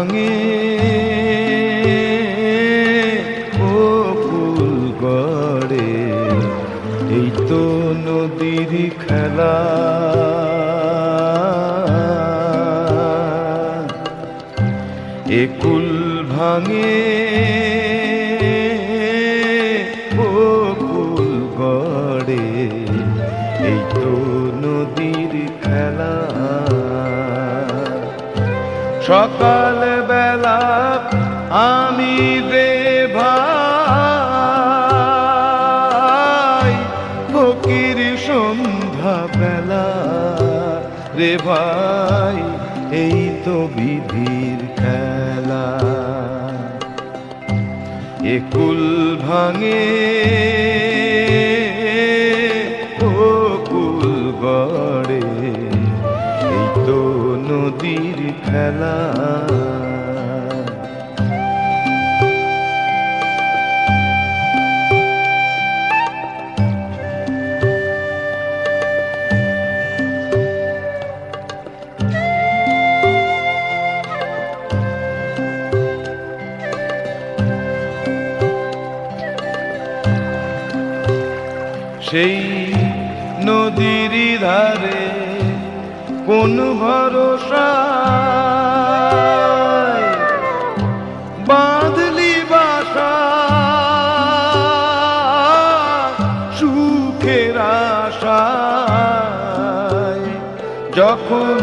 ভাঙে ও ফুল গড়ে, এই তো নদীর খেলা। একুল ভাঙে ও কুল গড়ে, এই তো নদীর খেলা। সকাল বেলা আমি রে ভাই, ফকির সন্ধ্যা বেলা রে ভাই, এই তো বিধির খেলা। একুল ভাঙে খেলা। সেই নদীর ধারে কোন ভরসা? বাঁধলি বাসা, সুখের আশায়। যখন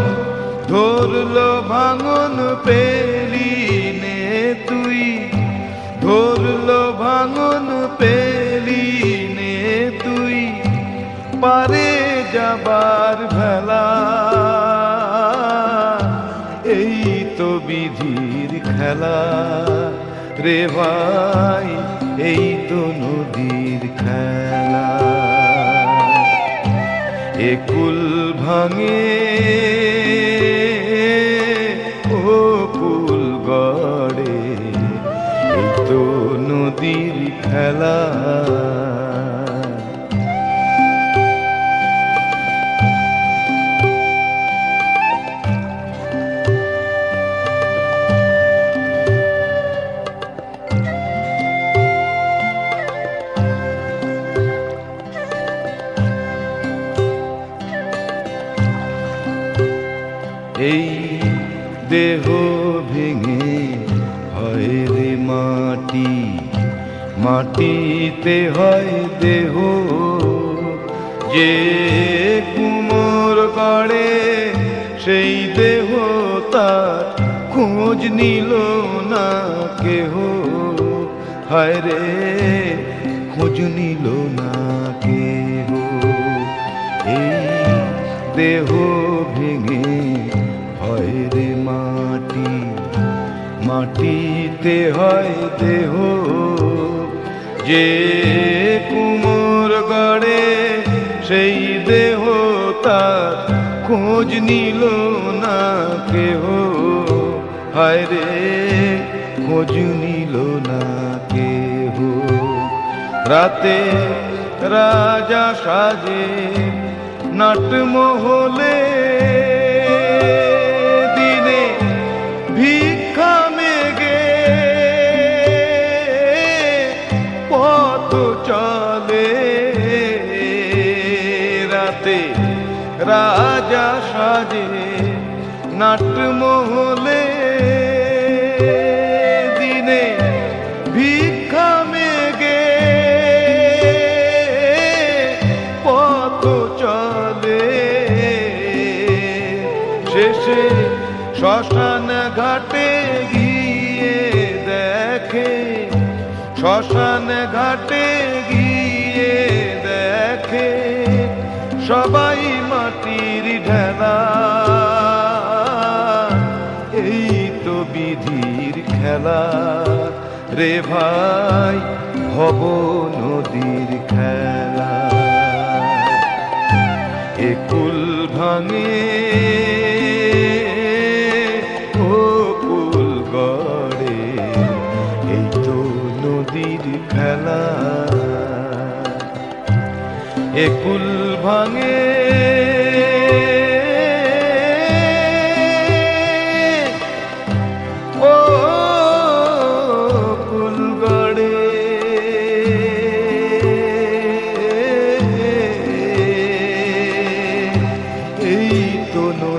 ধরলো ভাঙন পেলি নে তুই, ধরলো ভাঙন পেলি নে তুই, পারে যাবার রে ভাই, এই তো নদীর খেলা। একুল ভাঙে, ও কুল গড়ে, এই তো নদীর খেলা। এই দেহ ভেঙে হয় রে মাটি। মাটিতে হয় দেহ যে কুমোর গড়ে সেই দেহ তার খোঁজ নিল না কেহ। হায় রে, খোঁজ নিল না কেহ। এই দেহ ভেঙে হয় রে মাটি, মাটিতে হয় দেহ। যে কুমোর গড়ে সেই দেহ, তার খোঁজ নিল না কেহ। হায় রে, খোঁজ নিল না কেহ। রাতে রাজা সাজে নাটমহলে সাজে নাটমহলে দিনে ভিক্ষা মেগে পথ চলে। শেষে শ্মশান ঘাটে গিয়ে দেখে, শ্মশান ঘাটে গিয়ে দেখে, সবাই মাটির ঢেলা এই তো বিধির খেলা। রে ভাই হব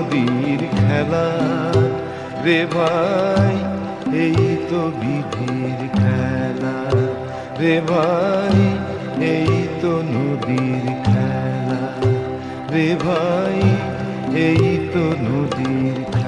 নদীর খেলা। রে ভাই, এই তো বিধির খেলা। রে ভাই, এই তো নদীর খেলা। রে ভাই, এই তো নদীর খেলা